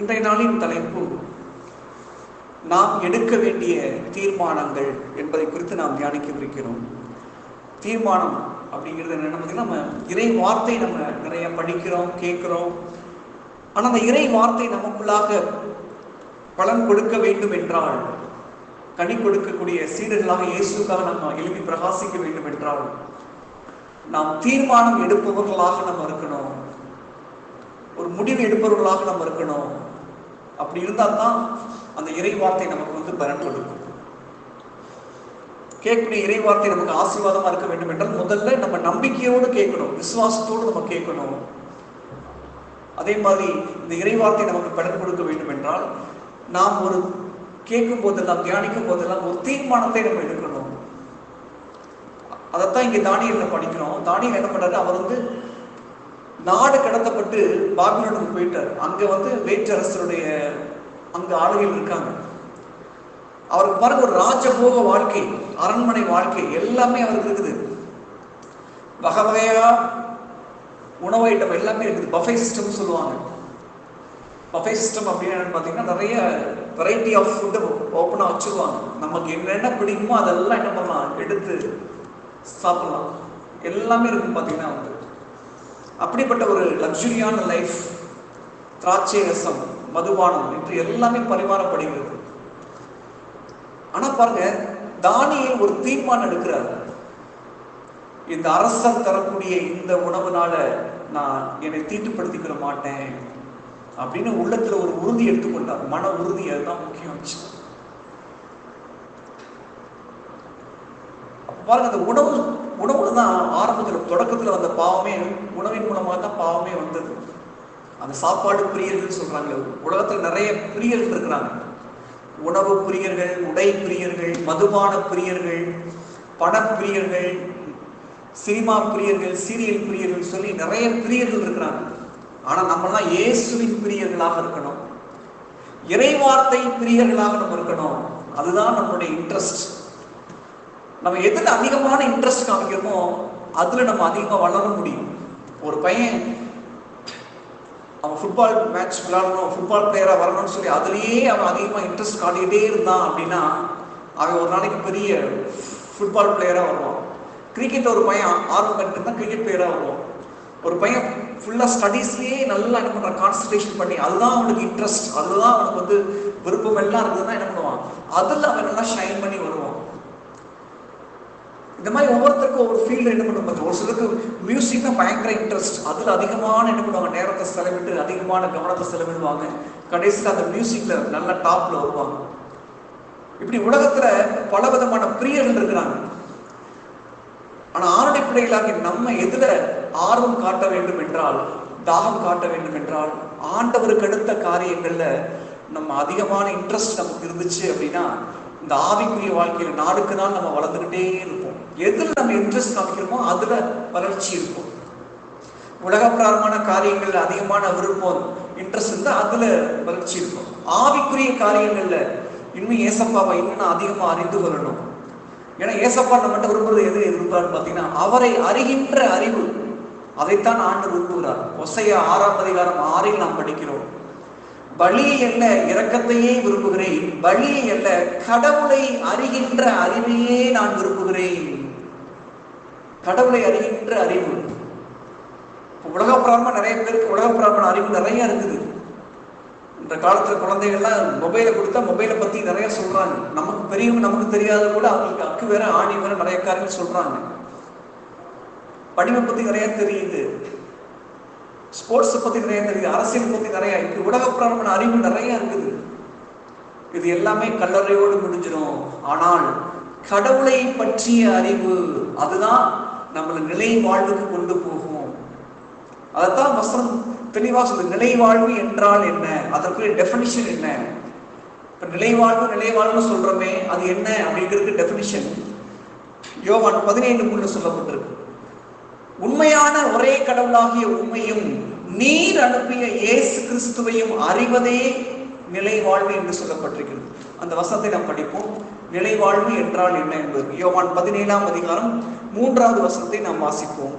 இன்றைய நாளின் தலைப்பு நாம் எடுக்க வேண்டிய தீர்மானங்கள் என்பதை குறித்து நாம் தியானிக்கவிருக்கிறோம். தீர்மானம் அப்படிங்கிறது என்னென்ன பார்த்தீங்கன்னா நம்ம இறை வார்த்தை நம்ம நிறைய படிக்கிறோம் கேட்குறோம். ஆனால் அந்த இறை வார்த்தை நமக்குள்ளாக பலன் கொடுக்க வேண்டும் என்றால் கனி கொடுக்கக்கூடிய சீடர்களாக இயேசுக்காக நம்ம எழுப்பி பிரகாசிக்க வேண்டும் என்றால் நாம் தீர்மானம் எடுப்பவர்களாக நம்ம இருக்கணும். ஒரு முடிவு எடுப்பவர்களாக நம்ம இருக்கணும். அப்படி இருந்தால் தான் அந்த இறை வார்த்தை நமக்கு வந்து பலன் கொடுக்கும். கேட்கக்கூடிய இறை வார்த்தை நமக்கு ஆசீர்வாதமாக இருக்க வேண்டும் என்றால் முதல்ல நம்ம நம்பிக்கையோடு கேட்கணும் விசுவாசத்தோடு நம்ம கேட்கணும். அதே மாதிரி இந்த இறை வார்த்தை நமக்கு பலன் கொடுக்க வேண்டும் என்றால் நாம் ஒரு கேட்கும் போதெல்லாம் தியானிக்கும் போதெல்லாம் ஒரு தீர்மானத்தை நம்ம எடுக்கணும். அதைத்தான் இங்கே தானியல்ல படிக்கிறோம். தானியல் என்ன பண்ணுறாரு அவர் வந்து நாடு கடத்தப்பட்டு பாபிலோனுக்கு போயிட்டார். அங்க வந்து வேற்றரசருடைய அங்க ஆளுகள் இருக்காங்க. அவருக்கு பாருங்க ஒரு ராஜபோக வாழ்க்கை அரண்மனை வாழ்க்கை எல்லாமே அவருக்கு இருக்குது. வகை வகையா உணவு ஐட்டம் எல்லாமே இருக்குது. பஃபே சிஸ்டம் சொல்லுவாங்க. பஃபே சிஸ்டம் அப்படின்னு என்னன்னு பார்த்தீங்கன்னா நிறைய வெரைட்டி ஆஃப் ஃபுட்டை ஓப்பனாக வச்சுருவாங்க. நமக்கு என்னென்ன பிடிக்குமோ அதெல்லாம் என்ன பண்ணலாம் எடுத்து சாப்பிடலாம். எல்லாமே இருக்கும் பார்த்தீங்கன்னா வந்து அப்படிப்பட்ட ஒரு லக்ஸுரியான லைஃப் திராட்சை ரசம் மதுபானம் என்று எல்லாமே பரிமாறப்படுகிறது. ஆனா பாருங்க தானியில் ஒரு தீர்மானம் எடுக்கிறார். இந்த அரசர் தரக்கூடிய இந்த உணவுனால நான் என்னை தீட்டுப்படுத்திக்கிற மாட்டேன் அப்படின்னு உள்ளத்துல ஒரு உறுதி எடுத்துக்கொண்டார். மன உறுதி அதுதான் முக்கியம். பாருங்க அந்த உணவு உணவுல தான் ஆரம்பத்துல தொடக்கத்துல வந்த பாவமே உணவின் மூலமாக தான் பாவமே வந்தது. அந்த சாப்பாடு பிரியர்கள் சொல்றாங்க. உலகத்துல நிறைய பிரியர்கள் இருக்கிறாங்க. உணவு பிரியர்கள் உடை பிரியர்கள் மதுபான பிரியர்கள் பணப்பிரியர்கள் சினிமா பிரியர்கள் சீரியல் பிரியர்கள் சொல்லி நிறைய பிரியர்கள் இருக்கிறாங்க. ஆனா நம்மலாம் இயேசுவின் பிரியர்களாக இருக்கணும். இறைவார்த்தை பிரியர்களாக நம்ம இருக்கணும். அதுதான் நம்மளுடைய இன்ட்ரெஸ்ட் நம்ம எதில் அதிகமான இன்ட்ரெஸ்ட் காமிக்கிறோமோ அதில் நம்ம அதிகமாக வளர முடியும். ஒரு பையன் அவன் ஃபுட்பால் மேட்ச் விளாடணும் ஃபுட்பால் பிளேயராக வரணும்னு சொல்லி அதுலேயே அவன் அதிகமாக இன்ட்ரெஸ்ட் காட்டிகிட்டே இருந்தான் அப்படின்னா அவன் ஒரு நாளைக்கு பெரிய ஃபுட்பால் பிளேயராக வருவான். கிரிக்கெட்டில் ஒரு பையன் ஆர்வம் கட்டு தான் கிரிக்கெட் பிளேயராக வருவான். ஒரு பையன் ஃபுல்லாக ஸ்டடீஸ்லேயே நல்லா என்ன பண்ணுறான் கான்சன்ட்ரேஷன் பண்ணி அதுதான் அவனுக்கு இன்ட்ரெஸ்ட் அதுதான் அவனுக்கு வந்து விருப்பம் எல்லாம் இருக்குதுன்னா என்ன பண்ணுவான்? அதில் அவன் நல்லா ஷைன் பண்ணி வருவான். இந்த மாதிரி ஒவ்வொருத்தருக்கும் ஒவ்வொரு ஃபீல்டு என்ன பண்ணுவாங்க ஒரு சிலருக்கு மியூசிக் பயங்கர இன்ட்ரெஸ்ட் அதில் அதிகமான என்ன பண்ணுவாங்க நேரத்தை செலவிட்டு அதிகமான கவனத்தை செலவிடுவாங்க. கடைசியில் அந்த மியூசிக்ல நல்ல டாப்ல வருவாங்க. இப்படி உலகத்துல பல விதமான பிரியர்கள் இருக்கிறாங்க. ஆனா ஆருடைய பிள்ளைகளாக நம்ம எதுல ஆர்வம் காட்ட வேண்டும் என்றால் தாகம் காட்ட வேண்டும் என்றால் ஆண்டவருக்கு அடுத்த காரியங்கள்ல நம்ம அதிகமான இன்ட்ரெஸ்ட் நமக்கு இருந்துச்சு அப்படின்னா இந்த ஆவிக்குரிய வாழ்க்கையில நாளுக்கு நாள் நம்ம வளர்ந்துக்கிட்டே இருப்போம் எதில் நம்ம இன்ட்ரெஸ்ட் காமிக்கிறோமோ அதில் வளர்ச்சி இருக்கும். உலகப்பிராரமான காரியங்களில் அதிகமான விருப்பம் இன்ட்ரெஸ்ட் இருந்தால் அதில் வளர்ச்சி இருக்கும். ஆவிக்குரிய காரியங்களில் இன்னும் ஏசப்பாவை இன்னும் அதிகமாக அறிந்து கொள்ளணும். ஏன்னா ஏசப்பா நம்மகிட்ட விரும்புறது எது விரும்புறான்னு பார்த்தீங்கன்னா அவரை அறிகின்ற அறிவு. அதைத்தான் ஆண்டு விரும்புகிறார். ஒசைய ஆறாம் அதிகாரம் ஆறில் நாம் படிக்கிறோம். பலியை அல்ல இரக்கத்தையே விரும்புகிறேன். பலியை அல்ல கடவுளை அறிகின்ற அறிவையே நான் விரும்புகிறேன். கடவுளை அறிகின்ற அறிவு. உலக பிராமண நிறைய பேருக்கு உலக பிராமண அறிவு நிறைய இருக்குது. இந்த காலத்துல குழந்தைகள்லாம் மொபைலை கொடுத்தா மொபைலை பத்தி நிறைய சொல்றாங்க. நமக்கு பெரியவங்க நமக்கு தெரியாத கூட அவங்களுக்கு அக்கு வேற ஆணி வேற நிறைய காரியங்கள் சொல்றாங்க. படிமை பத்தி நிறைய தெரியுது. ஸ்போர்ட்ஸ் பத்தி நிறைய தெரியுது. அரசியல் பத்தி நிறைய. இப்படி உலக பிராமண அறிவு நிறைய இருக்குது. இது எல்லாமே கல்லறையோடு முடிஞ்சிடும். ஆனால் கடவுளை பற்றிய அறிவு அதுதான் நம்மளை நிலை வாழ்வுக்கு கொண்டு போகும். அதைத்தான் வசனம் தெளிவா சொல்லு நிலை வாழ்வு என்றால் என்ன? அதற்குரிய டெபினிஷன் என்ன? இப்ப நிலை வாழ்வு நிலை வாழ்வு சொல்றோமே அது என்ன அப்படிங்கிறதுக்கு டெபினிஷன் யோவான் பதினேழு மூணு சொல்லப்பட்டிருக்கு. உண்மையான ஒரே கடவுளாகிய உண்மையும் நீர் அனுப்பிய இயேசு கிறிஸ்துவையும் அறிவதே நிலை வாழ்வு என்று சொல்லப்பட்டிருக்கிறது. அந்த வசனத்தை நாம் படிப்போம். நிலை வாழ்வு என்றால் என்ன என்பது? யோவான் பதினேழாம் அதிகாரம் மூன்றாவது வசனத்தை நாம் வாசிப்போம்.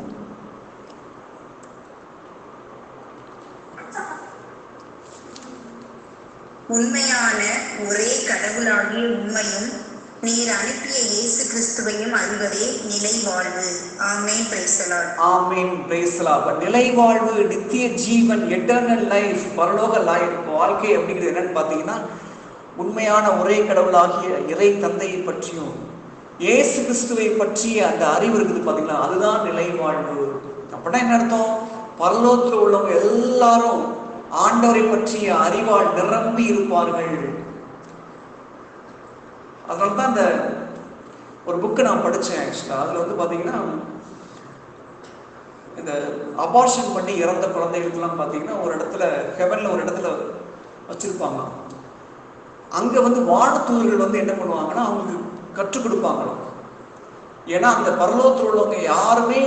உண்மையான ஒரே கடவுளாகிய உண்மையும் நீர் அனுப்பிய இயேசு கிறிஸ்துவையும் அறிவதே நிலை வாழ்வு ஆமென் பிரைசலாட் ஆமீன் பிரேசலா அப்ப நிலை வாழ்வு நித்திய ஜீவன் எட்டர்னல் லைஃப் பரலோக லைஃப் வாழ்க்கை அப்படிங்கிறது என்னன்னு பார்த்தீங்கன்னா உண்மையான ஒரே கடவுளாகிய இறை தந்தையை பற்றியும் இயேசு கிறிஸ்துவை பற்றிய அந்த அறிவு இருக்குது பார்த்தீங்களா அதுதான் நிலை வாழ்வு. அப்படின்னா என்ன அர்த்தம்? பரலோகத்தில் உள்ளவங்க எல்லாரும் ஆண்டவரை பற்றிய அறிவால் நிரம்பி இருப்பார்கள். அதனால தான் அந்த ஒரு புக்கு நான் படித்தேன் ஆக்சுவலாக அதில் வந்து பார்த்தீங்கன்னா இந்த அபார்ஷன் பண்ணி இறந்த குழந்தைகளுக்கெல்லாம் பார்த்தீங்கன்னா ஒரு இடத்துல ஹெவனில் ஒரு இடத்துல வச்சுருப்பாங்க. அங்கே வந்து வானத்தூதர்கள் வந்து என்ன பண்ணுவாங்கன்னா அவங்களுக்கு கற்றுக் கொடுப்பாங்களாம். ஏன்னா அந்த பரலோகத்தில் உள்ளவங்க யாருமே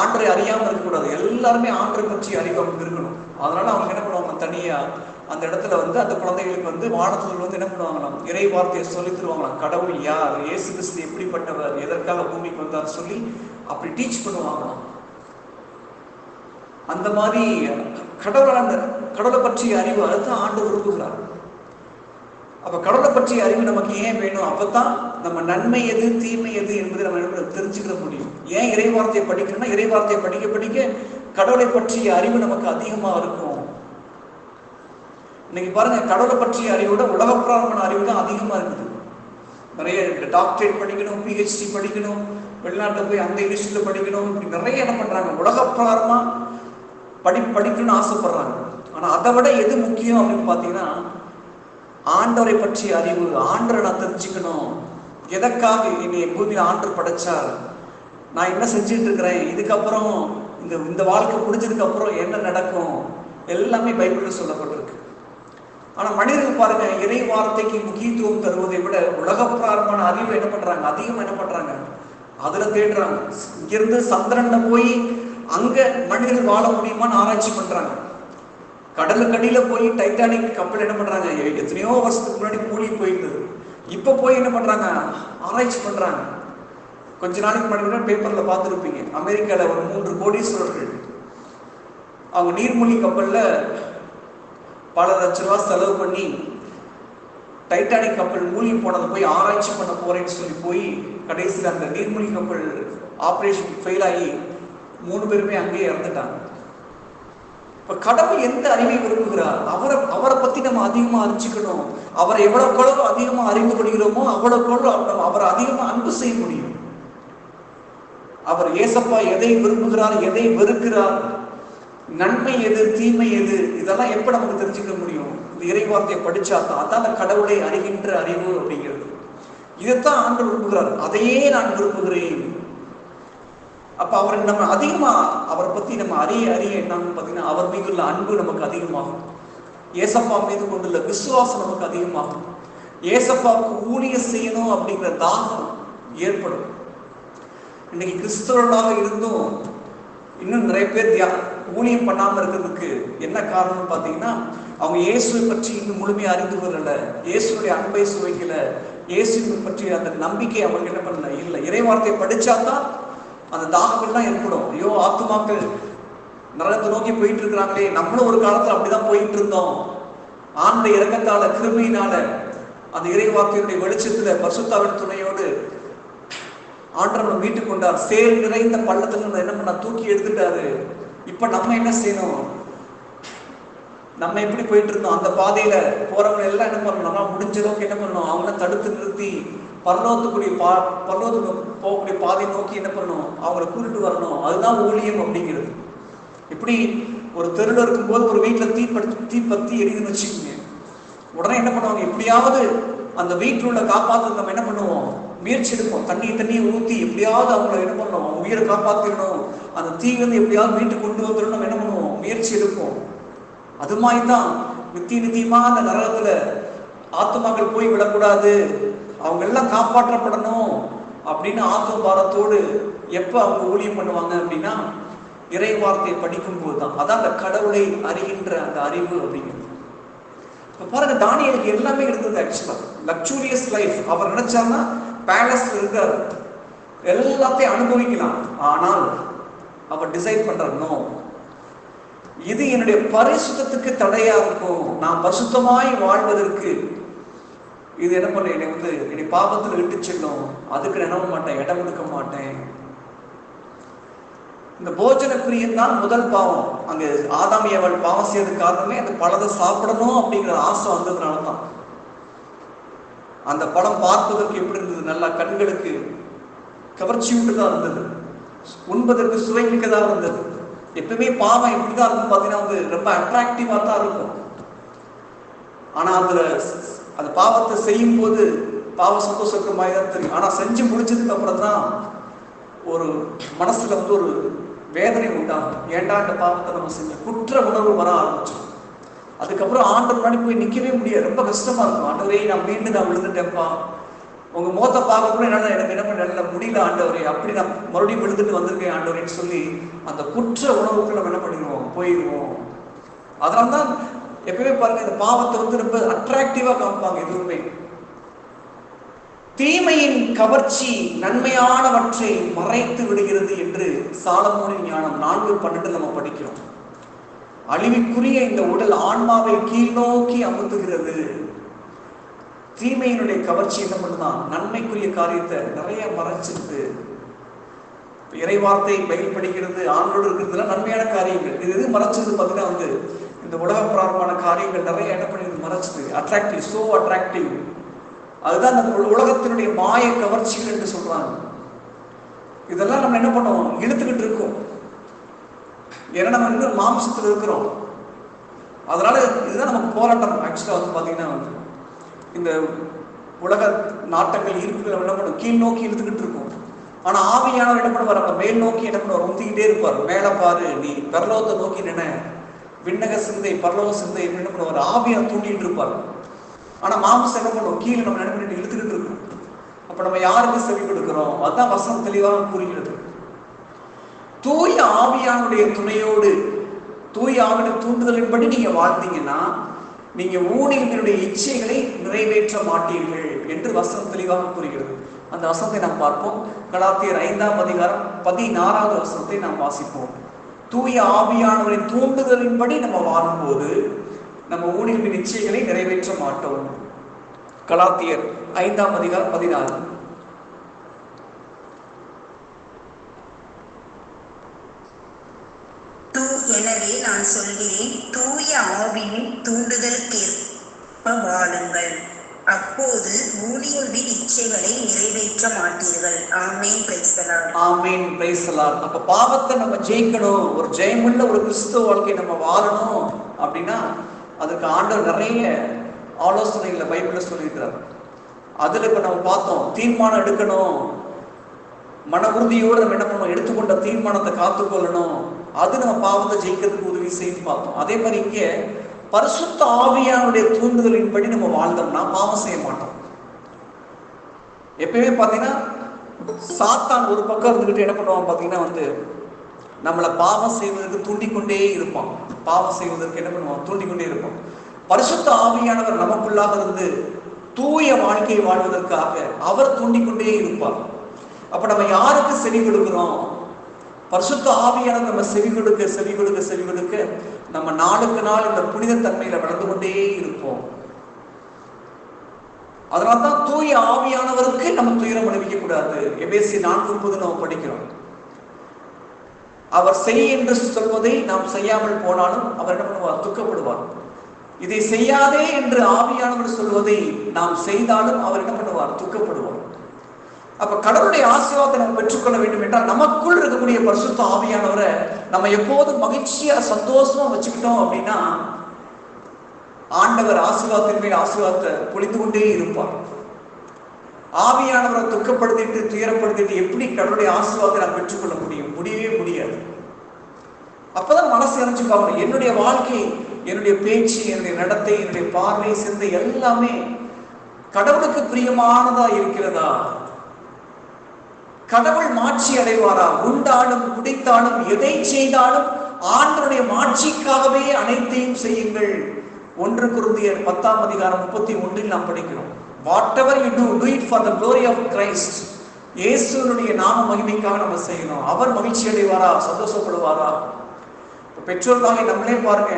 ஆண்டரை அறியாமல் இருக்கக்கூடாது. எல்லாருமே ஆண்டரை பற்றி அறிவு அவங்களுக்கு இருக்கணும். அதனால அவங்க என்ன பண்ணுவாங்க தனியாக அந்த இடத்துல வந்து அந்த குழந்தைகளுக்கு வந்து வானத்தில் வந்து என்ன பண்ணுவாங்களாம்? இறை வார்த்தையை சொல்லி தருவாங்களாம். கடவுள் யார்? இயேசு கிறிஸ்து எப்படிப்பட்டவர்? எதற்காக பூமிக்கு வந்தார் சொல்லி அப்படி டீச் பண்ணுவாங்களாம். அந்த மாதிரி கடவுளான கடவுளை பற்றிய அறிவு அடுத்து ஆண்டு விரும்புகிறார். அப்ப கடவுளை பற்றிய அறிவு நமக்கு ஏன் வேணும்? அப்பதான் நம்ம நன்மை எது தீமை எது என்பதை நம்ம என்ன தெரிஞ்சுக்கிற முடியும். ஏன் இறை வார்த்தையை படிக்கணும்னா இறை வார்த்தையை படிக்க படிக்க கடவுளை பற்றிய அறிவு நமக்கு அதிகமா இருக்கும். இன்னைக்கு பாருங்க கடவுளை பற்றிய அறிவோட உலகப்பிராமண அறிவு தான் அதிகமா இருக்குது. நிறைய டாக்டரேட் படிக்கணும் பிஹெச்டி படிக்கணும் வெளிநாட்டில் போய் அந்த இன்ஸ்டியூட்ல படிக்கணும். இப்படி நிறைய என்ன பண்றாங்க? உலகப்பிராரமா படி படிக்கணும்னு ஆசைப்படுறாங்க. ஆனா அதை விட எது முக்கியம் அப்படின்னு பார்த்தீங்கன்னா ஆண்டவரை பற்றிய அறிவு ஆண்டரை நான் தெரிஞ்சுக்கணும். எதற்காக என்னை பூமியில் ஆண்டர் படைச்சார்? நான் என்ன செஞ்சுட்டு இருக்கிறேன்? இதுக்கப்புறம் இந்த இந்த வாழ்க்கை முடிஞ்சதுக்கு அப்புறம் என்ன நடக்கும்? எல்லாமே பைபிளில் சொல்லப்பட்டிருக்கு. ஆனால் மனிதர்கள் பாருங்க இறை வார்த்தைக்கு முக்கியத்துவம் தருவதை விட உலகப்பிராரமான அறிவு என்ன பண்றாங்க? அதிகம் என்ன பண்றாங்க? அதுல தேடுறாங்க. இங்கிருந்து சந்திரன்ல போய் அங்க மனிதர்கள் வாழ முடியுமான்னு ஆராய்ச்சி பண்றாங்க. கடலுக்கடியில போய் டைட்டானிக் கப்பல் என்ன பண்றாங்க? எத்தனையோ வருஷத்துக்கு முன்னாடி மூழ்கி போயிருந்தது. இப்ப போய் என்ன பண்றாங்க? ஆராய்ச்சி பண்றாங்க. கொஞ்ச நாளைக்கு முன்னாடி பேப்பர்ல பார்த்துருப்பீங்க. அமெரிக்கால ஒரு மூன்று கோடீஸ்வரர்கள். அவங்க நீர்மூழ்கி கப்பல்ல பல லட்ச ரூபாய் செலவு பண்ணி டைட்டானிக் கப்பல் மூழ்கி போனதை போய் ஆராய்ச்சி பண்ண போறேன்னு சொல்லி போய் கடைசியில் அந்த நீர்மூழ்கி கப்பல் ஆப்ரேஷன் ஃபெயில் ஆகி மூணு பேருமே அங்கேயே இறந்துட்டாங்க. இப்போ கடவுள் எந்த அறிவை விரும்புகிறார்? அவரை அவரை பத்தி நம்ம அதிகமா அறிஞ்சுக்கணும். அவரை எவ்வளவுக்கு எவ்வளவு அதிகமா அறிந்து கொள்கிறோமோ அவ்வளவுக்கு எவ்வளவு நம்ம அவரை அதிகமா அன்பு செய்ய முடியும். அவர் ஏசப்பா எதை விரும்புகிறார் எதை வெறுக்கிறார் நன்மை எது தீமை எது இதெல்லாம் எப்ப நமக்கு தெரிஞ்சுக்க முடியும்? இந்த இறைவார்த்தையை படித்தா தான். அதான் அந்த கடவுளை அறிகின்ற அறிவு அப்படிங்கிறது. இதைத்தான் ஆண்டு விரும்புகிறார் அதையே நான் விரும்புகிறேன். அப்ப அவரை நம்ம அதிகமா அவரை பத்தி நம்ம அறிய அறிய என்னன்னு பார்த்தீங்கன்னா அவர் மீது உள்ள அன்பு நமக்கு அதிகமாகும். ஏசப்பா மீது கொண்டுள்ள விசுவாசம் நமக்கு அதிகமாகும். ஏசப்பாவுக்கு ஊழிய செய்யணும் அப்படிங்கிற தாகம் ஏற்படும். இன்னைக்கு கிறிஸ்தவர்களாக இருந்தும் இன்னும் நிறைய பேர் தியா ஊழியம் பண்ணாம இருக்கிறதுக்கு என்ன காரணம்னு பார்த்தீங்கன்னா அவங்க இயேசுவை பற்றி இன்னும் முழுமையா அறிந்து கொள்ளல. இயேசுடைய அன்பை சுவைக்கல. இயேசுவை பற்றி அந்த நம்பிக்கை அவங்க என்ன பண்ணல? இல்லை. இறைவார்த்தையை படிச்சாதான் அந்த தாகங்கள்லாம் ஏற்படும். ஐயோ ஆத்துமாக்கள் நரகத்தை நோக்கி போயிட்டு இருக்கிறாங்களே நம்மளும் ஒரு காலத்துல அப்படிதான் போயிட்டு இருந்தோம் ஆண்ட இறக்கத்தால கிருமையினால அந்த இறைவார்த்தையுடைய வெளிச்சத்துல பசுத்தாவின் துணையோடு ஆண்டவனை மீட்டு கொண்டார். சேர் நிறைந்த பள்ளத்துல என்ன பண்ண தூக்கி எடுத்துட்டாரு. இப்ப நம்ம என்ன செய்யணும்? நம்ம எப்படி போயிட்டு இருந்தோம் அந்த பாதையில போறவங்க எல்லாம் என்ன பண்ணணும்? நம்ம முடிஞ்ச அளவுக்கு என்ன பண்ணணும்? அவங்கள தடுத்து நிறுத்தி பரலோகத்துக்குரிய பா பரலோகத்துக்கு போகக்கூடிய பாதையை நோக்கி என்ன பண்ணணும்? அவங்கள கூட்டிட்டு வரணும். அதுதான் ஊழியம் அப்படிங்கிறது. இப்படி ஒரு தெருவில் இருக்கும்போது ஒரு வீட்டில் தீ தீப்பத்தி எரியுதுன்னு வச்சுக்கோங்க. உடனே என்ன பண்ணுவாங்க? எப்படியாவது அந்த வீட்டில் உள்ள காப்பாற்ற நம்ம என்ன பண்ணுவோம்? முயற்சி எடுப்போம். தண்ணி தண்ணியை ஊற்றி எப்படியாவது அவங்கள என்ன பண்ணணும் அவங்க உயிரை காப்பாற்றிடணும் அந்த தீ வந்து எப்படியாவது வீட்டுக்கு கொண்டு வந்துடும் நம்ம என்ன பண்ணுவோம்? முயற்சி எடுப்போம். அது மாதிரி தான் நித்திய நித்தியமாக அந்த நரகத்தில் ஆத்மாக்கள் போய் விடக்கூடாது. அவங்க எல்லாம் காப்பாற்றப்படணும். அப்படின்னு ஆத்ம பாரத்தோடு எப்போ அவங்க ஊழியம் பண்ணுவாங்க அப்படின்னா இறை வார்த்தையை படிக்கும் போது தான் அதான் அந்த கடவுளை அறிகின்ற அந்த அறிவு அப்படிங்கிறது. இப்போ பாருங்க தானியலுக்கு எல்லாமே இருந்தது ஆக்சுவலாக லக்ஸூரியஸ் லைஃப் அவர் நினைச்சாருன்னா பேலஸ்ல இருக்காரு எல்லாத்தையும் அனுபவிக்கலாம். ஆனால் அவர் டிசைட் பண்றார் நோ இது என்னுடைய பரிசுத்தத்துக்கு தடையா இருக்கும். நான் பரிசுத்தமாய் வாழ்வதற்கு இது என்ன பண்ண? என்னை வந்து என்னை பாவத்துல இட்டு செல்லும். அதுக்கு நினைவ மாட்டேன்? இடம் கொடுக்க மாட்டேன். இந்த போஜன பிரியன் தான் முதல் பாவம். அங்க ஆதாமி அவள் பாவம் செய்யறதுக்கு காரணமே அந்த பழத்தை சாப்பிடணும் அப்படிங்கிற ஆசை வந்ததுனால தான். அந்த பழம் பார்ப்பதற்கு எப்படி இருந்தது? நல்லா கண்களுக்கு கவர்ச்சி தான் இருந்தது. உண்பதற்கு சுவை மிக்கதாக இருந்தது. எப்பவுமே பாவம் எப்படிதான் இருக்கும் பார்த்தீங்கன்னா வந்து ரொம்ப அட்ராக்டிவா தான் இருக்கும். ஆனா அதுல அந்த பாவத்தை செய்யும் போது பாவ சந்தோஷத்துக்கு மாதிரி தான் தெரியும். ஆனால் செஞ்சு முடிச்சதுக்கு அப்புறம் தான் ஒரு மனசுல வந்து ஒரு வேதனை உண்டாகும். ஏண்டா இந்த பாவத்தை நம்ம செஞ்ச? குற்ற உணர்வு வர ஆரம்பிச்சோம் அதுக்கப்புறம் ஆண்டு முன்னாடி போய் நிற்கவே முடியாது. ரொம்ப கஷ்டமா இருக்கும். ஆண்டவரே நான் மீண்டும் நான் விழுந்துட்டேன்ப்பா. உங்க முகத்தை பார்க்க கூட என்னால எனக்கு என்ன பண்ண முடியல ஆண்டவரே. அப்படி நான் மறுபடியும் விழுந்துட்டு வந்திருக்கேன் ஆண்டவரேன்னு சொல்லி அந்த குற்ற உணர்வுக்கு நம்ம என்ன பண்ணிடுவோம்? போயிடுவோம். அதனால தான் எப்பவுமே பாருங்க இந்த பாவத்தை வந்து ரொம்ப அட்ராக்டிவா காமிப்பாங்க எதுவுமே. தீமையின் கவர்ச்சி நன்மையானவற்றை மறைத்து விடுகிறது என்று சாலமோனின் ஞானம் நான்கு பன்னெண்டு நம்ம படிக்கிறோம். அழிவுக்குரிய இந்த உடல் ஆன்மாவை கீழ்நோக்கி அமுத்துகிறது. தீமையினுடைய கவர்ச்சி என்ன பண்ணுதான் நன்மைக்குரிய காரியத்தை நிறைய மறைச்சிருக்கு இறைவார்த்தை பயில் படிக்கிறது ஆண்களோடு இருக்கிறதுல நன்மையான காரியங்கள். இது எது மறைச்சது பார்த்தீங்கன்னா வந்து இந்த உலக பிராரமான காரியங்கள் நிறைய என்ன பண்ணிடுது? மறைச்சது. அட்ராக்டிவ் சோ அட்ராக்டிவ் அதுதான் அந்த உலகத்தினுடைய மாய கவர்ச்சிகள் என்று சொல்றாங்க. இதெல்லாம் நம்ம என்ன பண்ணுவோம்? இழுத்துக்கிட்டு இருக்கோம். ஏன்னா நம்ம இன்னும் மாம்சத்தில் இருக்கிறோம். அதனால இதுதான் நமக்கு போராட்டம். ஆக்சுவலாக வந்து பார்த்தீங்கன்னா வந்து இந்த உலக நாட்டங்கள் இருப்புகள் என்ன பண்ணும்? கீழ் நோக்கி இழுத்துக்கிட்டு இருக்கும். ஆனா ஆவியானவர் என்ன பண்ணுவார்? நம்ம மேல் நோக்கி என்ன பண்ணுவார்? உந்திக்கிட்டே இருப்பார். மேலே பாரு நீ பரலோகத்தை நோக்கி நினை விண்ணக சிந்தை பரலோக சிந்தை என்ன பண்ணுவார்? ஆவியா தூண்டிட்டு இருப்பார். ஆனா மாம்சம் என்ன பண்ணுவோம் கீழே நம்ம என்ன இழுத்துக்கிட்டு இருக்கோம் அப்ப நம்ம யாருக்கு செவி கொடுக்கிறோம்? அதுதான் வசனம் தெளிவாக கூறுகிறது. தூய ஆவியானுடைய துணையோடு தூய ஆவியான தூண்டுதலின்படி நீங்க வாழ்ந்தீங்கன்னா நீங்க ஊழியர்களுடைய இச்சைகளை நிறைவேற்ற மாட்டீர்கள் என்று வசனம் தெளிவாக கூறுகிறது. அந்த வசனத்தை நாம் பார்ப்போம். கலாத்தியர் ஐந்தாம் அதிகாரம் பதினாறாவது வசனத்தை நாம் வாசிப்போம். தூய ஆவியானவரின் தூண்டுதலின்படி நம்ம வாழும்போது நம்ம ஊழியர்களின் நிச்சயங்களை நிறைவேற்ற மாட்டோம். கலாத்தியர் ஐந்தாம் அதிகாரம் பதினாறு. தூ எனவே நான் சொல்கிறேன் தூய ஆவியின் தூண்டுதலுக்கேற்ப வாழுங்கள். அப்போது ஊழியர்களின் இச்சைகளை நிறைவேற்ற மாட்டீர்கள். ஆமேன் பிரைஸ்தலார் ஆமேன் பிரைசலார் அப்ப பாவத்தை நம்ம ஜெயிக்கணும். ஒரு ஜெயமுள்ள ஒரு கிறிஸ்துவ வாழ்க்கையை நம்ம வாழணும் அப்படின்னா அதுக்கு ஆண்டவர் நிறைய ஆலோசனைகளை பைபிள்ல சொல்லியிருக்கிறார். அதுல இப்ப நம்ம பார்த்தோம் தீர்மானம் எடுக்கணும். மன உறுதியோடு நம்ம என்ன பண்ணணும்? எடுத்துக்கொண்ட தீர்மானத்தை காத்துக்கொள்ளணும். அது நம்ம பாவத்தை ஜெயிக்கிறதுக்கு உதவி செய்து பார்த்தோம் அதே மாதிரி இங்கே பரிசுத்த ஆவியானுடைய தூண்டுதலின்படி நம்ம வாழ்ந்தோம்னா பாவம் செய்ய மாட்டோம். எப்பயுமே பார்த்தீங்கன்னா சாத்தான் ஒரு பக்கம் இருந்துக்கிட்டு என்ன பண்ணுவான் பார்த்தீங்கன்னா வந்து நம்மளை பாவம் செய்வதற்கு தூண்டிக்கொண்டே இருப்பான். பாவம் செய்வதற்கு என்ன பண்ணுவான்? தூண்டிக்கொண்டே இருப்பான். பரிசுத்த ஆவியானவர் நமக்குள்ளாக இருந்து தூய வாழ்க்கையை வாழ்வதற்காக அவர் தூண்டிக்கொண்டே இருப்பார். அப்ப நம்ம யாருக்கு செவி கொடுக்கிறோம்? பரிசுத்த ஆவியானவர் நம்ம செவி கொடுக்க செவி கொடுக்க செவி கொடுக்க நம்ம நாளுக்கு நாள் இந்த புனித தன்மையில வளர்ந்து கொண்டே இருப்போம். அதனால்தான் தூய ஆவியானவருக்கு நம்ம துயரம் அனுபவிக்க கூடாது. எபேசி நான்கு முப்பது நம்ம படிக்கிறோம். அவர் செய் என்று சொல்வதை நாம் செய்யாமல் போனாலும் அவர் என்ன பண்ணுவார்? துக்கப்படுவார். இதை செய்யாதே என்று ஆவியானவர் சொல்வதை நாம் செய்தாலும் அவர் என்ன பண்ணுவார்? துக்கப்படுவார். அப்ப கடவுளுடைய ஆசீர்வாதத்தை நம்ம பெற்றுக்கொள்ள வேண்டும் என்றால் நமக்குள் இருக்கக்கூடிய பரிசுத்த ஆவியானவரை நம்ம எப்போதும் மகிழ்ச்சியா சந்தோஷமா வச்சுக்கிட்டோம் அப்படின்னா ஆண்டவர் ஆசீர்வாதத்தின் மேல் ஆசீர்வாதத்தை பொழிந்து கொண்டே இருப்பார். ஆவியானவரை துக்கப்படுத்திட்டு துயரப்படுத்திட்டு எப்படி கடவுளுடைய ஆசீர்வாதத்தை நான் பெற்றுக்கொள்ள முடியும்? முடியவே முடியாது. அப்பதான் மனசு இறைஞ்சு பார்க்கணும். என்னுடைய வாழ்க்கை என்னுடைய பேச்சு என்னுடைய நடத்தை என்னுடைய பார்வை சிந்தை எல்லாமே கடவுளுக்கு பிரியமானதா இருக்கிறதா? கடவுள் மாட்சி அடைவாரா உண்டானும் குடித்தானும் எதை செய்தாலும் ஆண்டனுடைய மாட்சிக்காகவே அனைத்தையும் செய்யுங்கள். ஒன்று குருந்தியர் பத்தாம் அதிகாரம் முப்பத்தி ஒன்றில் நாம் படிக்கிறோம். Whatever you do do it for the glory of Christ இயேசுனுடைய நாம மகிமைக்காக நம்ம செய்யணும். அவர் மகிழ்ச்சி அடைவாரா? சந்தோஷப்படுவாரா? பெற்றோர்களாக நம்மளே பாருங்க.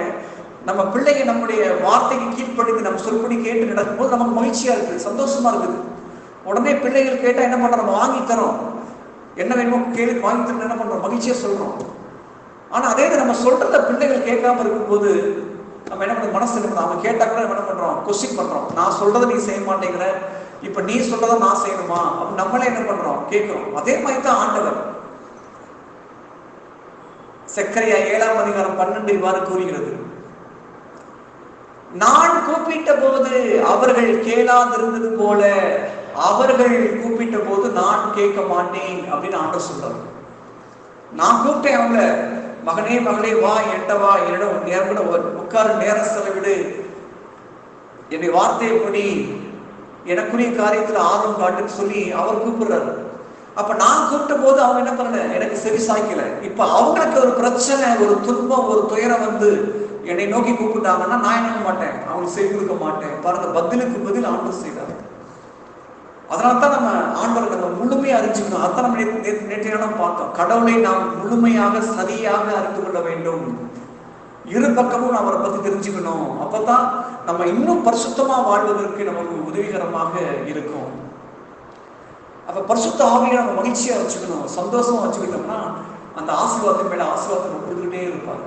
நம்ம பிள்ளைங்க நம்முடைய வார்த்தைக்கு கீழ்ப்படுத்தி நம்ம சொல்படி கேட்டு நடக்கும்போது நமக்கு மகிழ்ச்சியா இருக்குது சந்தோஷமா இருக்குது. உடனே பிள்ளைகள் கேட்டால் என்ன பண்ணுறோம் வாங்கி தரோம். என்ன வேணுமோ கேள்வி வாங்கி தரணும் என்ன பண்ணுறோம் மகிழ்ச்சியாக சொல்கிறோம் ஆனால் அதே இது நம்ம சொல்கிறத பிள்ளைகள் கேட்காம இருக்கும்போது நம்ம என்ன பண்றோம்? மனசு என்ன அவங்க கேட்டால் கூட என்ன பண்ணுறோம் கொஸ்டின் பண்ணுறோம் நான் சொல்கிறத நீ செய்ய மாட்டேங்கிற. இப்போ நீ சொல்கிறத நான் செய்யணுமா? அப்படி நம்மளே என்ன பண்ணுறோம் கேட்குறோம். அதே மாதிரி தான் ஆண்டவர். சக்கரையா ஏழாம் அதிகாரம் பன்னெண்டு இவ்வாறு கூறுகிறது. நான் கூப்பிட்ட போது அவர்கள் கேளாதிருந்தது போல அவர்கள் கூப்பிட்ட போது நான் கேட்க மாட்டேன் அப்படின்னு ஆண்டவர் சொல்றாரு. நான் கூப்பிட்டேன் அவங்கள மகனே மகளே வா என்கிட்ட வா என்னிடம் நேரம் கூட உட்காரு நேரம் செலவிடு. என்னை வார்த்தையை படி எனக்குரிய காரியத்துல ஆர்வம் காட்டுன்னு சொல்லி அவர் கூப்பிடுறாரு. அப்ப நான் கூப்பிட்ட போது அவங்க என்ன பண்ணல எனக்கு செவி சாய்க்கல. இப்ப அவங்களுக்கு ஒரு பிரச்சனை ஒரு துன்பம் ஒரு துயரம் வந்து என்னை நோக்கி கூப்பிட்டாங்கன்னா நான் என்ன மாட்டேன்? அவங்களுக்கு செவி கொடுக்க மாட்டேன். பாருங்க பதிலுக்கு பதில் ஆண்டு செய்தார் அதனால தான் நம்ம ஆண்டவரை நம்ம முழுமையாக அறிஞ்சுக்கணும். அதான் நம்ம நேற்று நேற்று பார்த்தோம். கடவுளை நாம் முழுமையாக சரியாக அறிந்து கொள்ள வேண்டும். இரு பக்கமும் அவரை பத்தி தெரிஞ்சுக்கணும். அப்பதான் நம்ம இன்னும் பரிசுத்தமா வாழ்வதற்கு நமக்கு உதவிகரமாக இருக்கும். அப்ப பரிசுத்த ஆவியை நம்ம மகிழ்ச்சியா வச்சுக்கணும். சந்தோஷமா வச்சுக்கிட்டோம்னா அந்த ஆசீர்வாதம் மேல ஆசீர்வாதம் கொடுத்துக்கிட்டே இருப்பாங்க.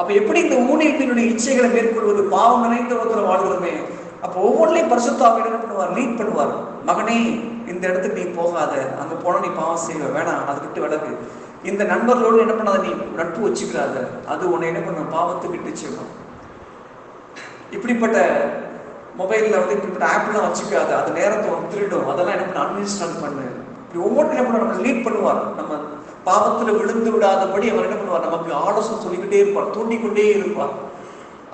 அப்ப எப்படி இந்த ஊழியத்தினுடைய இச்சைகளை மேற்கொள்வது? பாவம் நிறைந்த ஒருத்தர் வாழ்கிறோமே. அப்போ ஒவ்வொன்றிலையும் பரிசுத்த என்ன பண்ணுவார்? லீட் பண்ணுவார். மகனே இந்த இடத்துக்கு நீ போகாத. அங்க போன நீ பாவம் செய்வ. வேணாம் அதை விட்டு விலகு. இந்த நண்பர்களோடு என்ன பண்ணாத? நீ நட்பு வச்சுக்கிறாத. அது உன்னை என்ன பண்ண பாவத்தை விட்டு செல்லும். இப்படிப்பட்ட மொபைலில் வந்து இப்படிப்பட்ட ஆப்லாம் வச்சுக்காத. அது நேரத்தை வந்து திருடும் அதெல்லாம் என்ன பண்ண? அன்இன்ஸ்டால் பண்ணு. இப்படி ஒவ்வொன்றும் என்ன பண்ண? நம்ம லீட் பண்ணுவார். நம்ம பாவத்தில் விழுந்து விடாதபடி அவர் என்ன பண்ணுவார்? நமக்கு ஆலோசனை சொல்லிக்கிட்டே இருப்பார். தூண்டிக்கொண்டே இருப்பார்.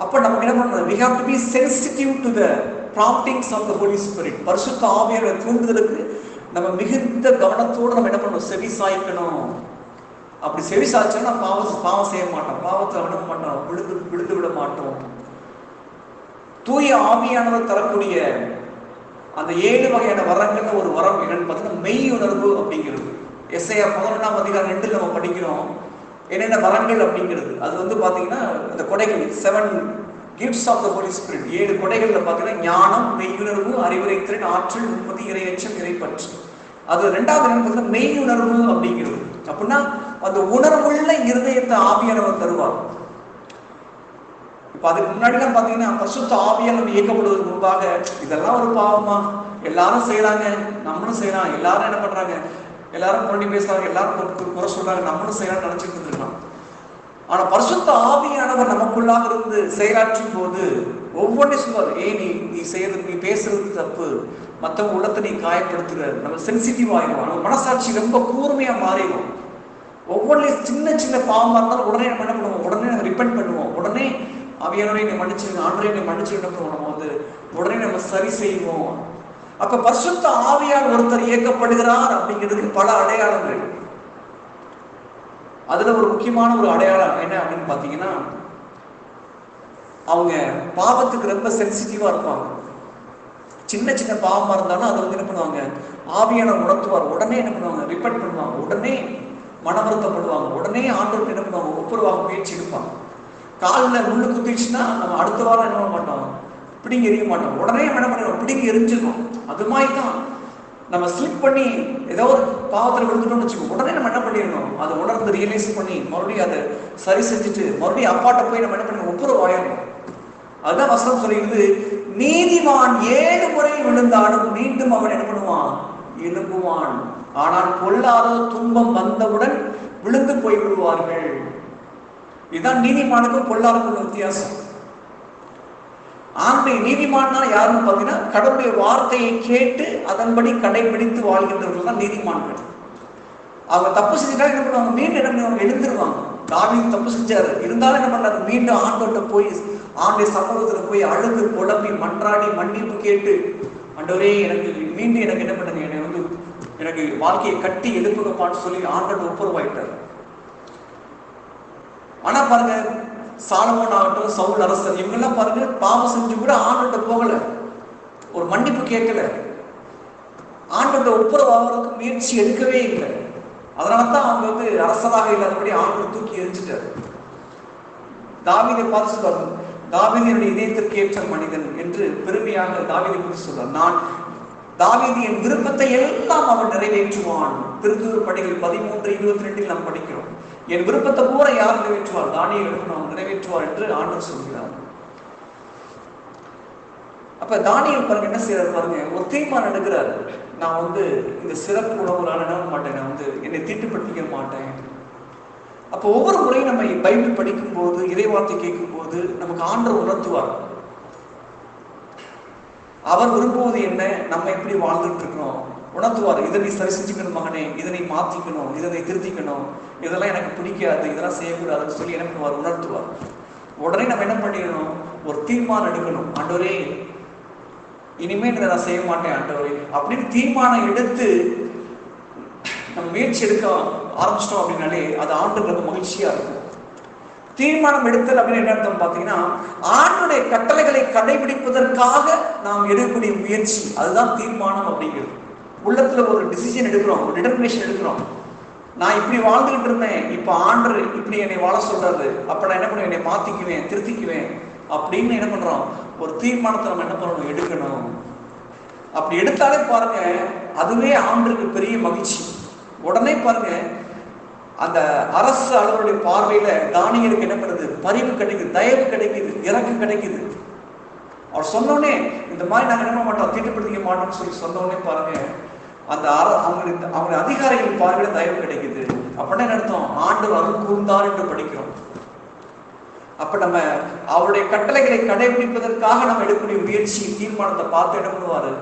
அப்ப நமக்கு என்ன பண்ணணும்? We have to be sensitive to the promptings of the Holy Spirit பரிசுத்த ஆவியோட தூண்டுதலுக்கு நம்ம மிகுந்த கவனத்தோடு நம்ம என்ன பண்ணணும்? செவி சாய்க்கணும். அப்படி செவி சாய்ச்சோம்னா நம்ம பாவம் பாவம் செய்ய மாட்டோம். பாவத்தை விட மாட்டோம் விழுந்து விழுந்து விட மாட்டோம். தூய ஆவியானவர் தரக்கூடிய அந்த ஏழு வகையான வரங்கள்ல ஒரு வரம் என்னன்னு பார்த்தீங்கன்னா மெய் உணர்வு அப்படிங்கிறது. எஸ்ஐஆர் பதினொன்றாம் அதிகாரம் ரெண்டு நம்ம படிக்கிறோம். என்னென்ன வரங்கள் அப்படிங்கிறது. அது வந்து பாத்தீங்கன்னா இந்த கொடைகள் seven gifts of the Holy Spirit ஏழு கொடைகள்ல பாத்தீங்கன்னா ஞானம் மெய்யுணர்வு அறிவுரை திறன் ஆற்றல் உற்பத்தி இறையச்சம் இறைப்பற்று. அது ரெண்டாவது என்ன பார்த்தீங்கன்னா மெய்யுணர்வு அப்படிங்கிறது. அப்படின்னா அந்த உணர்வுள்ள இருதயத்தை ஆவியானவர் தருவார். இப்ப அதுக்கு முன்னாடிலாம் பாத்தீங்கன்னா பசுத்த ஆவியால் நம்ம இயக்கப்படுவதற்கு முன்பாக இதெல்லாம் ஒரு பாவமா? எல்லாரும் செய்யறாங்க நம்மளும் செய்யலாம் எல்லாரும் என்ன பண்றாங்க? எல்லாரும் புரண்டி பேசுறாங்க எல்லாரும் ஒரு குறை சொல்றாங்க நம்மளும் செய்யலாம்னு நினைச்சிட்டு இருந்திருக்கலாம். ஆனா பரிசுத்த ஆவியானவர் நமக்குள்ளாக இருந்து செயலாற்றும் போது ஒவ்வொன்றையும் சொல்லுவார் ஏய் நீ நீ செய்யறது நீ பேசுறது தப்பு. மற்றவங்க உள்ளத்தை நீ காயப்படுத்துற. நம்ம சென்சிட்டிவ் ஆயிடும் நம்ம மனசாட்சி ரொம்ப கூர்மையா மாறிடும் ஒவ்வொன்றையும் சின்ன சின்ன பாவமா இருந்தாலும் உடனே நம்ம என்ன பண்ணுவோம்? உடனே நம்ம ரிப்பெண்ட் பண்ணுவோம். உடனே அவையானவரை என்னை மன்னிச்சிருங்க ஆண்டரை என்னை மன்னிச்சிருங்க நம்ம வந்து உடனே நம்ம சரி செய்வோம். அப்ப பரிசுத்த ஆவியால் ஒருத்தர் இயக்கப்படுகிறார் அப்படிங்கிறதுக்கு பல அடையாளங்கள் அதுல ஒரு முக்கியமான ஒரு அடையாளம் என்ன அப்படின்னு பாத்தீங்கன்னா அவங்க பாவத்துக்கு ரொம்ப சென்சிட்டிவா இருப்பாங்க. சின்ன சின்ன பாவமா இருந்தாலும் அதை வந்து என்ன பண்ணுவாங்க? ஆவியான உணர்த்துவார். உடனே என்ன பண்ணுவாங்க? ரிப்பெண்ட் பண்ணுவாங்க. உடனே மனவருத்தப்படுவாங்க உடனே ஆண்டவருக்கு என்ன பண்ணுவாங்க? ஒப்புரவாக முயற்சி எடுப்பாங்க. காலில் முள்ளு குத்திடுச்சுன்னா நம்ம அடுத்த வாரம் என்ன பண்ண மாட்டோம்? பிடிங்க எரிய மாட்டோம். உடனே என்ன பண்ணுவோம் பிடிங்க எரிஞ்சிடணும் அது மாதிரி தான் நம்ம ஸ்லிப் பண்ணி ஏதோ ஒரு பாவத்தில் விழுந்துட்டோம்னு வச்சுக்கோ உடனே நம்ம என்ன பண்ணிடணும்? அதை உணர்ந்து ரியலைஸ் பண்ணி மறுபடியும் அதை சரி செஞ்சுட்டு மறுபடியும் அப்பாட்ட போய் நம்ம என்ன பண்ணணும்? ஒப்புரவாயிடணும் அதுதான் வசனம் சொல்லிடுது நீதிமான் ஏழு முறை விழுந்தாலும் மீண்டும் அவன் என்ன பண்ணுவான்? எழுப்புவான் ஆனால் பொல்லாத துன்பம் வந்தவுடன் விழுந்து போய் விடுவார்கள் இதுதான் நீதிமானுக்கும் பொல்லாதக்கும் வித்தியாசம். ஆண்மை நீதிமான்னா யாருன்னு பார்த்தீங்கன்னா கடவுளுடைய வார்த்தையை கேட்டு அதன்படி கடைபிடித்து வாழ்கின்றவர்கள் தான் நீதிமான்கள். அவங்க தப்பு செஞ்சுட்டா என்ன பண்ணுவாங்க? மீண்டும் என்ன பண்ணுவாங்க? எழுந்துருவாங்க. தாவியும் தப்பு செஞ்சாரு. இருந்தாலும் என்ன பண்ணாரு? மீண்டும் ஆண்டோட்ட போய் ஆண்டை சமூகத்துல போய் அழுது குழம்பி மன்றாடி மன்னிப்பு கேட்டு ஆண்டவரே எனக்கு மீண்டும் எனக்கு என்ன பண்ணுங்க? என்னை வந்து எனக்கு வாழ்க்கையை கட்டி எழுப்புங்கப்பான்னு சொல்லி ஆண்டோட ஒப்புரவாயிட்டார். ஆனா பாருங்க சாலமோன் ஆகட்டும் சவுல் அரசர் இவங்கெல்லாம் பாருங்க பாவம் செஞ்சு கூட ஆண்டோட்ட போகல. ஒரு மன்னிப்பு கேட்கல. ஆண்டோட ஒப்புரவாகிறதுக்கு முயற்சி எடுக்கவே இல்லை. அதனால தான் அவங்க வந்து அரசராக இல்லாதபடி ஆண்டவர் தூக்கி எரிஞ்சிட்டார். தாவிதை பார்த்து சொல்றாரு தாவிதனுடைய இதயத்திற்கு ஏற்ற மனிதன் என்று பெருமையாக தாவிதை குறித்து சொல்றார். நான் தாவீது என் விருப்பத்தை எல்லாம் அவன் நிறைவேற்றுவான். திருத்தூர் படிகள் பதிமூன்று இருபத்தி ரெண்டில் நாம் படிக்கிறோம். என் விருப்பத்தை பூரா யார் நிறைவேற்றுவார்? தானியல் அவன் நிறைவேற்றுவார் என்று ஆண்டவர் சொல்கிறார். அப்ப தானியல் பாருங்க என்ன செய்யறாரு பாருங்க ஒரு தீர்மானம் எடுக்கிறாரு. நான் வந்து இந்த சிறப்பு உணவுகளால் என்ன மாட்டேன் நான் வந்து என்னை தீட்டுப்படுத்திக்க மாட்டேன். அப்போ ஒவ்வொரு முறையும் நம்ம பைபிள் படிக்கும் போது இறைவார்த்தை கேட்கும் போது நமக்கு ஆண்டவர் உணர்த்துவார். அவர் விரும்புவது என்ன? நம்ம எப்படி வாழ்ந்துட்டு இருக்கிறோம் உணர்த்துவார் இதை நீ சரி செஞ்சுக்கணும் மகனே இதனை மாத்திக்கணும் இதனை திருத்திக்கணும் இதெல்லாம் எனக்கு பிடிக்காது இதெல்லாம் செய்யக்கூடாதுன்னு சொல்லி என்ன பண்ணுவார்? உணர்த்துவார். உடனே நம்ம என்ன பண்ணிடணும்? ஒரு தீர்மானம் எடுக்கணும். ஆண்டவரே இனிமே இதை நான் செய்ய மாட்டேன் ஆண்டவரே அப்படின்னு தீர்மானம் எடுத்து நம்ம முயற்சி எடுக்க ஆரம்பிச்சிட்டோம் அப்படின்னாலே அது ஆண்டுகளுக்கு மகிழ்ச்சியா இருக்கும். தீர்மானம் எடுத்தல் அப்படின்னு என்ன அர்த்தம் பார்த்தீங்கன்னா ஆண்டுடைய கட்டளைகளை கடைபிடிப்பதற்காக நாம் எடுக்கக்கூடிய முயற்சி. அதுதான் தீர்மானம் அப்படிங்கிறது. உள்ளத்துல ஒரு டிசிஷன் எடுக்கிறோம் ஒரு டிட்டர்மினேஷன் எடுக்கிறோம். நான் இப்படி வாழ்ந்துகிட்டு இருந்தேன் இப்ப ஆண்டு இப்படி என்னை வாழ சொல்றாரு அப்ப நான் என்ன பண்ணுவேன்? என்னை மாத்திக்குவேன் திருத்திக்குவேன் அப்படின்னு என்ன பண்றோம்? ஒரு தீர்மானத்தை நம்ம என்ன பண்ணணும்? எடுக்கணும். அப்படி எடுத்தாலே பாருங்க அதுவே ஆண்டுக்கு பெரிய மகிழ்ச்சி. உடனே பாருங்க அந்த அரசு அளவருடைய பார்வையில தானியலுக்கு என்ன பண்ணுது? பரிவு கிடைக்குது தயவு கிடைக்குது இறக்கு கிடைக்குது. அவர் சொன்னோடனே இந்த மாதிரி நாங்க என்ன மாட்டோம்? திட்டப்படுத்திக்க மாட்டோம்னு சொல்லி சொன்னோடனே பாருங்க. அந்த அர அவங்களுக்கு அவங்க அதிகாரிகள் பார்வையில தயவு கிடைக்குது. அப்படின்னா என்ன அர்த்தம்? ஆண்டு அருள் கூர்ந்தார் என்று படிக்கிறோம். அப்ப நம்ம அவருடைய கட்டளைகளை கடைபிடிப்பதற்காக நம்ம எடுக்கக்கூடிய முயற்சி தீர்மானத்தை பார்த்து என்ன பண்ணுவாரு?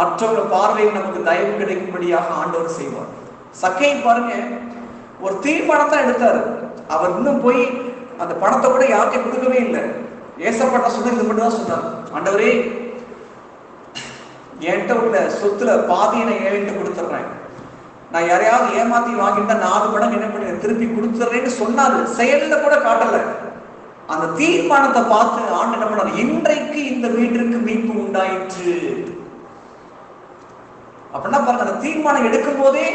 மற்றவங்க பார்வையில் நமக்கு தயவு கிடைக்கும்படியாக ஆண்டவர் செய்வார். சக்கையை பாருங்க ஒரு தீர்மானத்தை எடுத்தார். அவர் இன்னும் போய் அந்த பணத்தை கூட யார்கிட்டையும் கொடுக்கவே இல்லை. ஏசப்பட்ட சொன்ன இது மட்டும் தான் சொன்னார். ஆண்டவரே என்கிட்ட உள்ள சொத்துல பாதியை நான் ஏழைட்டு கொடுத்துட்றேன். நான் யாரையாவது ஏமாத்தி வாங்கிட்டா நாலு மடங்கு என்ன பண்ணி திருப்பி கொடுத்துட்றேன்னு சொன்னாரு. செயல்ல கூட காட்டல. அந்த தீர்மானத்தை பார்த்து ஆண்டு என்ன பண்ணார்? இன்றைக்கு இந்த வீட்டிற்கு மீட்பு உண்டாயிற்று. அப்படின்னா பாருங்க அந்த தீர்மானம் எடுக்கும் போதே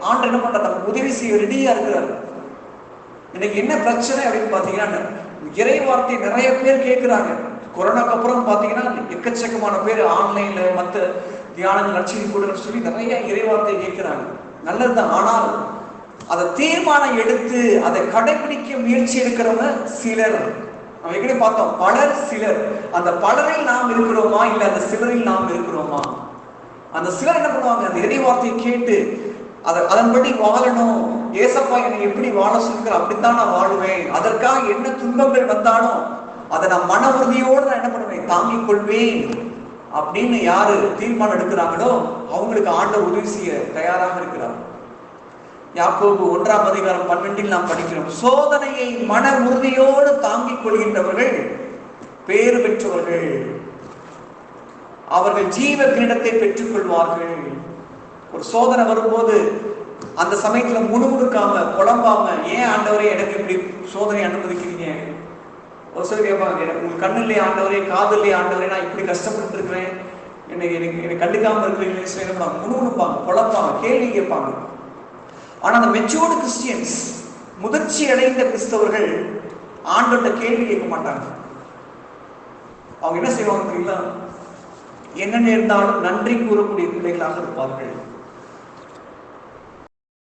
ஆண்டு என்ன பண்றாரு? நமக்கு உதவி செய்ய ரெடியா இருக்கிறாரு. இன்னைக்கு என்ன பிரச்சனை அப்படின்னு பாத்தீங்கன்னா இறை வார்த்தை நிறைய பேர் கேட்கிறாங்க. கொரோனாக்கு அப்புறம் பாத்தீங்கன்னா எக்கச்சக்கமான பேர் ஆன்லைன்ல மற்ற தியானங்கள் நட்சத்திரம் கூட சொல்லி நிறைய இறை வார்த்தை கேட்கிறாங்க. நல்லதுதான். ஆனால் அதை தீர்மானம் எடுத்து அதை கடைபிடிக்க முயற்சி எடுக்கிறவங்க சிலர். நம்ம ஏற்கனவே பார்த்தோம் பலர் சிலர். அந்த பலரில் நாம் இருக்கிறோமா? இல்லை அந்த சிலரில் நாம் இருக்கிறோமா? அந்த சிலர் என்ன பண்ணுவாங்க? அந்த இறை வார்த்தையை கேட்டு அதை அதன்படி வாழணும். ஏசப்பா என்னை எப்படி வாழ சொல்லுங்கிற அப்படித்தான் நான் வாழுவேன். அதற்காக என்ன துன்பங்கள் வந்தாலும் அதை நான் மன உறுதியோடு நான் என்ன பண்ணுவேன்? தாங்கிக் கொள்வேன். அப்படின்னு யாரு தீர்மானம் எடுக்கிறாங்களோ அவங்களுக்கு ஆண்ட உதவி செய்ய தயாராக இருக்கிறார். யாக்கோபு ஒன்றாம் அதிகாரம் பன்னெண்டில் நாம் படிக்கிறோம். சோதனையை மன உறுதியோடு தாங்கிக் கொள்கின்றவர்கள் பேறு பெற்றவர்கள் அவர்கள் ஜீவ கிரீடத்தை பெற்றுக் கொள்வார்கள் ஒரு சோதனை வரும்போது அந்த சமயத்துல முணுமுணுக்காம குழம்பாம ஏன் ஆண்டவரே எனக்கு இப்படி சோதனை அனுமதிக்கிறீங்க ஒரு சிலர் கேட்பாங்க எனக்கு உங்க கண்ணு இல்லையா ஆண்டவரே காது ஆண்டவரே நான் இப்படி கஷ்டப்பட்டு இருக்கிறேன் என்னை எனக்கு எனக்கு கண்டுக்காம இருக்கிறீங்களே சொல்லி என்ன முணுமுணுப்பாங்க புலம்பாங்க கேள்வி கேட்பாங்க. ஆனா அந்த மெச்சூர்டு கிறிஸ்டியன்ஸ் முதிர்ச்சி அடைந்த கிறிஸ்தவர்கள் ஆண்டோட கேள்வி கேட்க மாட்டாங்க. அவங்க என்ன செய்வாங்க தெரியுங்களா? என்ன நேர்ந்தாலும் நன்றி கூறக்கூடிய பிள்ளைகளாக இருப்பார்கள்.